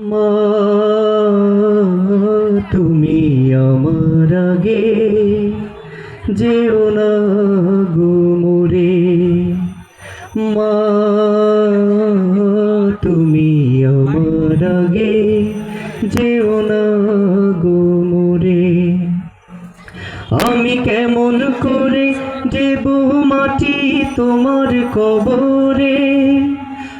মা, তুমি আমার আগে যেও না গো মোরে। মা, তুমি আমার আগে যেও না গো মোরে। আমি কেমন করে যে দেব মাটি তোমার কবরে?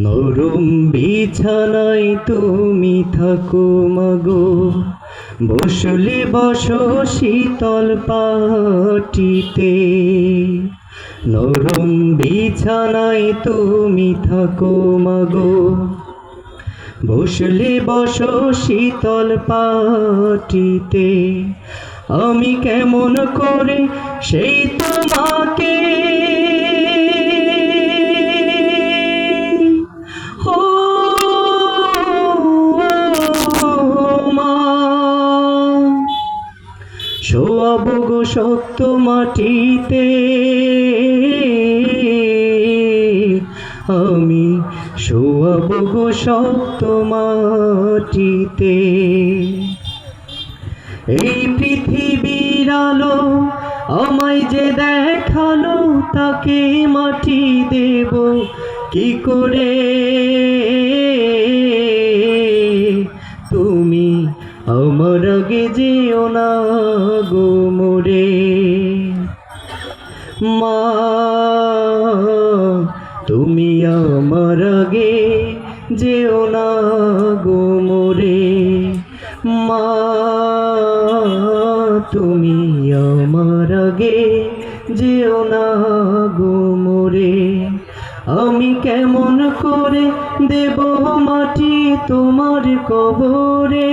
নরম বিছানায় তুমি থাকো, মাগো। বসলে বসো শীতল পাটিতে। নরম বিছানায় তুমি থাকো, মাগো। বসলে বসো শীতল পাটিতে। আমি কেমন করে সেই তোমাকে শোয়াব গো শক্ত মাটিতে। আমি শোয়াব গো শক্ত মাটিতে। এই পৃথিবীর আলো আমায় যে দেখাল, তাকে মাটি দেব কি করে? তুমি আমার আগে যেও না গো মোরে। মা, তুমি আমার আগে যেও না গো মোরে। মা, তুমি আমার আগে যেও না গো মোরে। আমি কেমন করে দেব মাটি তোমার কবরে?